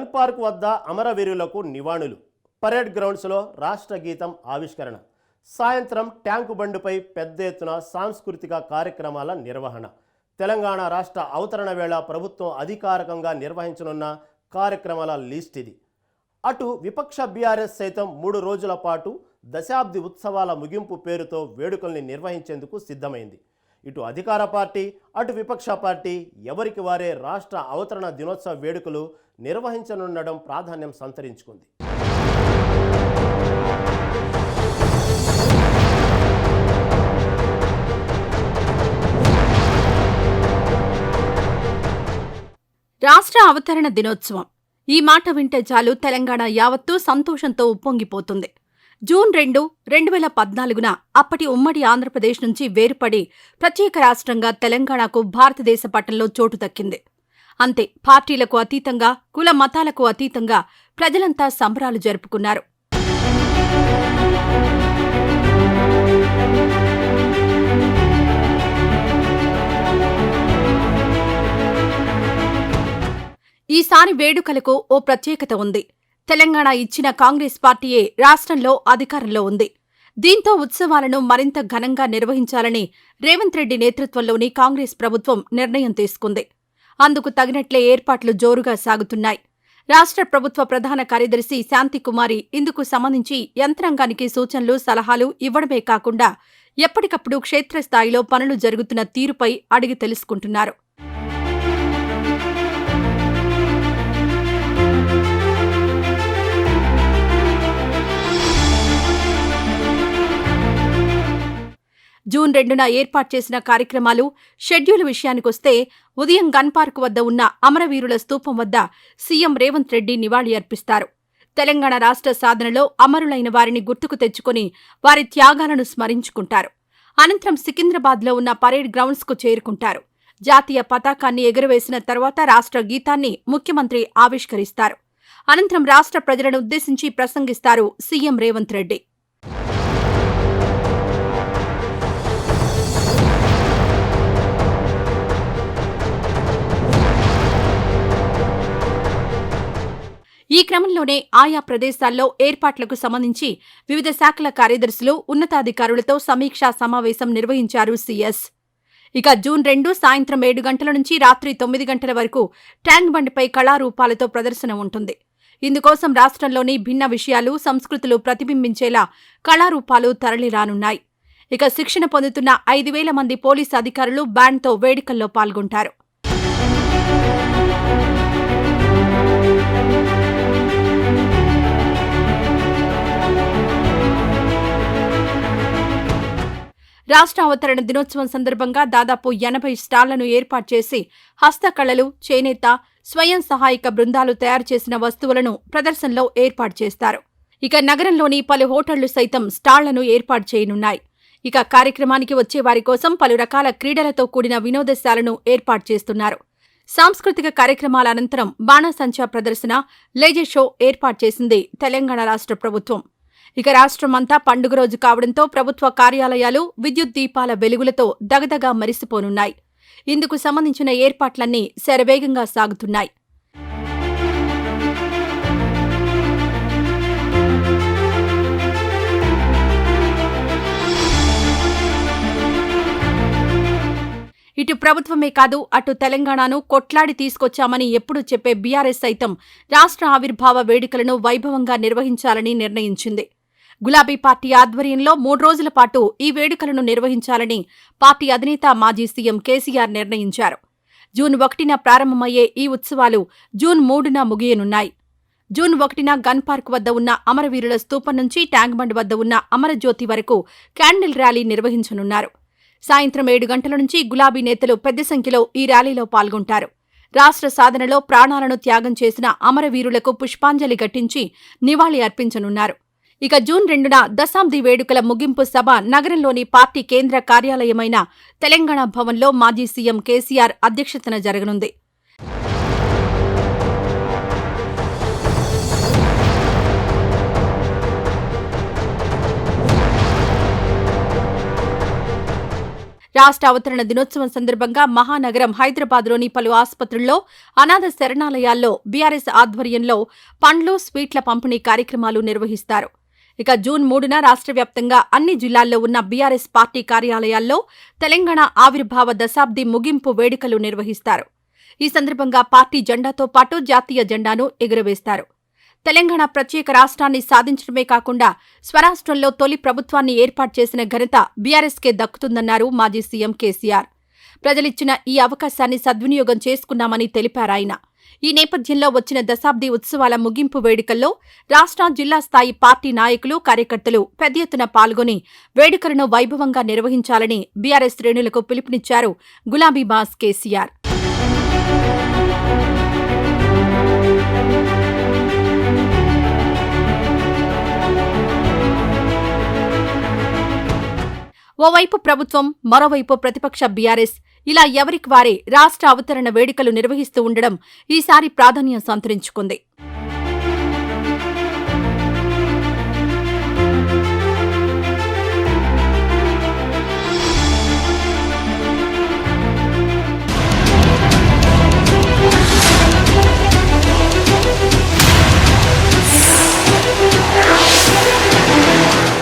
Gun park వద్ద అమరవీరులకు నివాణులు. Parade గ్రౌండ్స్లో రాష్ట్ర గీతం ఆవిష్కరణ. సాయంత్రం ట్యాంకు బండిపై పెద్ద ఎత్తున సాంస్కృతిక కార్యక్రమాల నిర్వహణ. తెలంగాణ రాష్ట్ర అవతరణ వేళ ప్రభుత్వం అధికారికంగా నిర్వహించనున్న కార్యక్రమాల లిస్ట్ ఇది. అటు విపక్ష బీఆర్ఎస్ సైతం మూడు రోజుల పాటు దశాబ్ది ఉత్సవాల ముగింపు పేరుతో వేడుకల్ని నిర్వహించేందుకు సిద్ధమైంది. ఇటు అధికార పార్టీ అటు విపక్ష పార్టీ ఎవరికి వారే రాష్ట్ర అవతరణ దినోత్సవ వేడుకలు నిర్వహించనుండడం ప్రాధాన్యం సంతరించుకుంది. రాష్ట్ర అవతరణ దినోత్సవం. ఈ మాట వింటే చాలు తెలంగాణ యావత్తూ సంతోషంతో ఉప్పొంగిపోతుంది. జూన్ రెండు రెండు వేల పద్నాలుగున అప్పటి ఉమ్మడి ఆంధ్రప్రదేశ్ నుంచి వేరుపడి ప్రత్యేక రాష్ట్రంగా తెలంగాణకు భారతదేశ పట్టంలో చోటు దక్కింది. అంతే పార్టీలకు అతీతంగా కుల మతాలకు అతీతంగా ప్రజలంతా సంబరాలు జరుపుకున్నారు. ఈసారి వేడుకలకు ఓ ప్రత్యేకత ఉంది. తెలంగాణ ఇచ్చిన కాంగ్రెస్ పార్టీయే రాష్ట్రంలో అధికారంలో ఉంది. దీంతో ఉత్సవాలను మరింత ఘనంగా నిర్వహించాలని రేవంత్ రెడ్డి నేతృత్వంలోని కాంగ్రెస్ ప్రభుత్వం నిర్ణయం తీసుకుంది. అందుకు తగినట్లే ఏర్పాట్లు జోరుగా సాగుతున్నాయి. రాష్ట్ర ప్రభుత్వ ప్రధాన కార్యదర్శి శాంతికుమారి ఇందుకు సంబంధించి యంత్రాంగానికి సూచనలు సలహాలు ఇవ్వడమే కాకుండా ఎప్పటికప్పుడు క్షేత్రస్థాయిలో పనులు జరుగుతున్న తీరుపై అడిగి తెలుసుకుంటున్నారు. జూన్ రెండున ఏర్పాటు చేసిన కార్యక్రమాలు షెడ్యూల్ విషయానికొస్తే ఉదయం గన్ పార్క్ వద్ద ఉన్న అమరవీరుల స్తూపం వద్ద సీఎం రేవంత్ రెడ్డి నివాళి అర్పిస్తారు. తెలంగాణ రాష్ట్ర సాధనలో అమరులైన వారిని గుర్తుకు తెచ్చుకుని వారి త్యాగాలను స్మరించుకుంటారు. అనంతరం సికింద్రాబాద్లో ఉన్న పరేడ్ గ్రౌండ్స్కు చేరుకుంటారు. జాతీయ పతాకాన్ని ఎగురవేసిన తర్వాత రాష్ట్ర గీతాన్ని ముఖ్యమంత్రి ఆవిష్కరిస్తారు. అనంతరం రాష్ట్ర ప్రజలను ఉద్దేశించి ప్రసంగిస్తారు సీఎం రేవంత్ రెడ్డి. ఈ క్రమంలోనే ఆయా ప్రదేశాల్లో ఏర్పాట్లకు సంబంధించి వివిధ శాఖల కార్యదర్శులు ఉన్నతాధికారులతో సమీక్షా సమావేశం నిర్వహించారు సీఎస్. ఇక జూన్ రెండు సాయంత్రం ఏడు గంటల నుంచి రాత్రి తొమ్మిది గంటల వరకు ట్యాంక్ బండ్పై కళారూపాలతో ప్రదర్శన ఉంటుంది. ఇందుకోసం రాష్ట్రంలోని భిన్న విషయాలు సంస్కృతులు ప్రతిబింబించేలా కళారూపాలు తరలిరానున్నాయి. ఇక శిక్షణ పొందుతున్న ఐదు వేల మంది పోలీసు అధికారులు బ్యాండ్తో వేడుకల్లో పాల్గొంటారు. రాష్ట్ర అవతరణ దినోత్సవం సందర్భంగా దాదాపు ఎనభై స్టాళ్ళను ఏర్పాటు చేసి హస్తకళలు చేనేత స్వయం సహాయక బృందాలు తయారు చేసిన వస్తువులను ప్రదర్శనలో ఏర్పాటు చేస్తారు. ఇక నగరంలోని పలు హోటళ్ళు సైతం స్టాళ్ళను ఏర్పాటు చేయనున్నాయి. ఇక కార్యక్రమానికి వచ్చే వారి కోసం పలు రకాల క్రీడలతో కూడిన వినోదశాలను ఏర్పాటు చేస్తున్నారు. సాంస్కృతిక కార్యక్రమాల అనంతరం బాణాసంచా ప్రదర్శన లేజర్ షో ఏర్పాటు చేసింది తెలంగాణ రాష్ట్ర ప్రభుత్వం. ఇక రాష్ట్రమంతా పండుగ రోజు కావడంతో ప్రభుత్వ కార్యాలయాలు విద్యుత్ దీపాల వెలుగులతో దగదగా మరిసిపోనున్నాయి. ఇందుకు సంబంధించిన ఏర్పాట్లన్నీ శరవేగంగా సాగుతున్నాయి. ఇటు ప్రభుత్వమే కాదు అటు తెలంగాణను కొట్లాడి తీసుకొచ్చామని ఎప్పుడు చెప్పే బీఆర్ఎస్ సైతం రాష్ట్ర ఆవిర్భావ వేడుకలను వైభవంగా నిర్వహించాలని నిర్ణయించింది. గులాబీ పార్టీ ఆధ్వర్యంలో మూడు రోజుల పాటు ఈ వేడుకలను నిర్వహించాలని పార్టీ అధినేత మాజీ సీఎం కేసీఆర్ నిర్ణయించారు. జూన్ ఒకటిన ప్రారంభమయ్యే ఈ ఉత్సవాలు జూన్ మూడున ముగియనున్నాయి. జూన్ ఒకటిన గన్ పార్క్ వద్ద ఉన్న అమరవీరుల స్తూపం నుంచి ట్యాంక్ బండ్ వద్ద ఉన్న అమరజ్యోతి వరకు క్యాండిల్ ర్యాలీ నిర్వహించనున్నారు. సాయంత్రం ఏడు గంటల నుంచి గులాబీ నేతలు పెద్ద సంఖ్యలో ఈ ర్యాలీలో పాల్గొంటారు. రాష్ట్ర సాధనలో ప్రాణాలను త్యాగం చేసిన అమరవీరులకు పుష్పాంజలి ఘటించి నివాళి అర్పించనున్నారు. ఇక జూన్ రెండున దశాబ్ది వేడుకల ముగింపు సభ నగరంలోని పార్టీ కేంద్ర కార్యాలయమైన తెలంగాణ భవన్లో మాజీ సీఎం కేసీఆర్ అధ్యక్షతన జరగనుంది. రాష్ట్ర అవతరణ దినోత్సవం సందర్భంగా మహానగరం హైదరాబాద్లోని పలు ఆసుపత్రుల్లో అనాథ శరణాలయాల్లో బీఆర్ఎస్ ఆధ్వర్యంలో పండ్లు స్వీట్ల పంపిణీ కార్యక్రమాలు నిర్వహిస్తారు. ఇక జూన్ మూడున రాష్ట్ర వ్యాప్తంగా అన్ని జిల్లాల్లో ఉన్న బీఆర్ఎస్ పార్టీ కార్యాలయాల్లో తెలంగాణ ఆవిర్భావ దశాబ్ది ముగింపు వేడుకలు నిర్వహిస్తారు. ఈ సందర్భంగా పార్టీ జెండాతో పాటు జాతీయ జెండాను ఎగురవేస్తారు. తెలంగాణ ప్రత్యేక రాష్ట్రాన్ని సాధించడమే కాకుండా స్వరాష్ట్రంలో తొలి ప్రభుత్వాన్ని ఏర్పాటు చేసిన ఘనత బీఆర్ఎస్కే దక్కుతుందన్నారు మాజీ సీఎం కేసీఆర్. ప్రజలిచ్చిన ఈ అవకాశాన్ని సద్వినియోగం చేసుకున్నామని తెలిపారాయన ఈ నేపథ్యంలో వచ్చిన దశాబ్ది ఉత్సవాల ముగింపు వేడుకల్లో రాష్ట్ర జిల్లా స్థాయి పార్టీ నాయకులు కార్యకర్తలు పెద్ద ఎత్తున పాల్గొని వేడుకలను వైభవంగా నిర్వహించాలని బీఆర్ఎస్ శ్రేణులకు పిలుపునిచ్చారు గులాబీ బాస్ కేసీఆర్. ఓవైపు ప్రభుత్వం మరోవైపు ప్రతిపక్ష బీఆర్ఎస్ ఇలా ఎవరికి వారే రాష్ట్ర అవతరణ వేడుకలు నిర్వహిస్తూ ఉండడం ఈసారి ప్రాధాన్యం సంతరించుకుంది.